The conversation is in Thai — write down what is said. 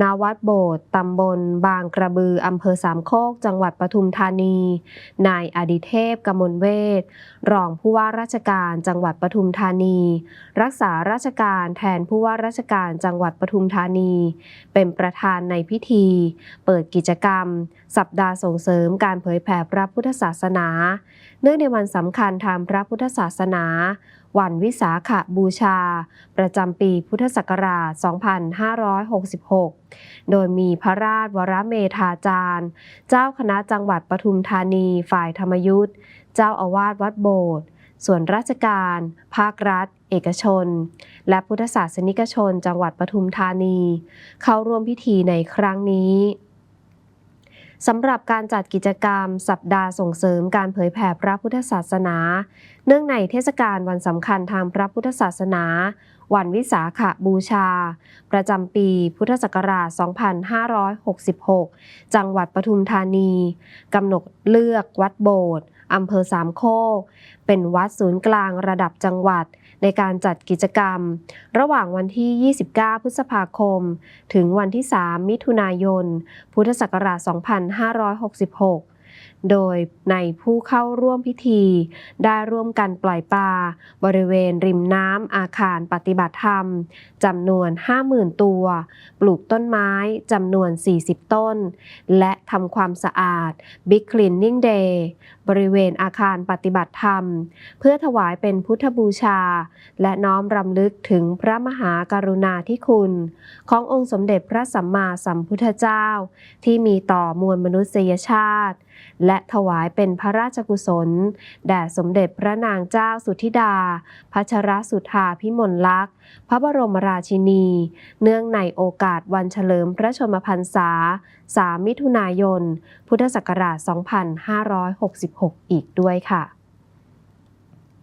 นาวัดโบสถ์ตำบล บางกระบือ อำเภอสามโคก จังหวัดปทุมธานี นายอดิเทพกมลเวทรองผู้ว่าราชการจังหวัดปทุมธานี รักษาราชการแทนผู้ว่าราชการจังหวัดปทุมธานี เป็นประธานในพิธี เปิดกิจกรรม สัปดาห์ส่งเสริมการเผยแผ่พระพุทธศาสนา เนื่องในวันสำคัญทางพระพุทธศาสนา วันวิสาขบูชา ประจำปีพุทธศักราช 2566 โดยมีพระราชวรเมธาจารย์ เจ้าคณะจังหวัดปทุมธานีฝ่ายธรรมยุทธ์ เจ้าอาวาสวัดโบสถ์ส่วนราชการ ภาครัฐ เอกชน และพุทธศาสนิกชนจังหวัดปทุมธานี เข้าร่วมพิธีในครั้งนี้ สำหรับการจัดกิจกรรม สัปดาห์ส่งเสริมการเผยแผ่พระพุทธศาสนา เนื่องในเทศกาลวันสำคัญทางพระพุทธศาสนาวันวิสาขบูชา ประจำปีพุทธศักราช 2566 จังหวัดปทุมธานีกำหนดเลือกวัดโบสถ์อำเภอสามโคก เป็นวัดศูนย์กลางระดับจังหวัดในการจัดกิจกรรม ระหว่างวันที่ 29 พฤษภาคม ถึงวันที่ 3 มิถุนายน พุทธศักราช 2566 โดยในผู้เข้าร่วมพิธี ได้ร่วมกันปล่อยปลาบริเวณริมน้ำอาคารปฏิบัติธรรมจำนวน 50,000 ตัว ปลูกต้นไม้จำนวน 40 ต้น และทำความสะอาด Big Cleaning Day บริเวณอาคารปฏิบัติธรรม เพื่อถวายเป็นพุทธบูชา และน้อมรำลึกถึงพระมหากรุณาธิคุณ ขององค์สมเด็จพระสัมมาสัมพุทธเจ้า ที่มีต่อมวลมนุษยชาติ และถวายเป็นพระราชกุศล แด่สมเด็จพระนางเจ้าสุธิดา พัชรสุธาพิมลลักษณ์ พระบรมราชินี เนื่องในโอกาสวันเฉลิมพระชนมพรรษา 3 มิถุนายน พุทธศักราช 2566 อีกด้วยค่ะ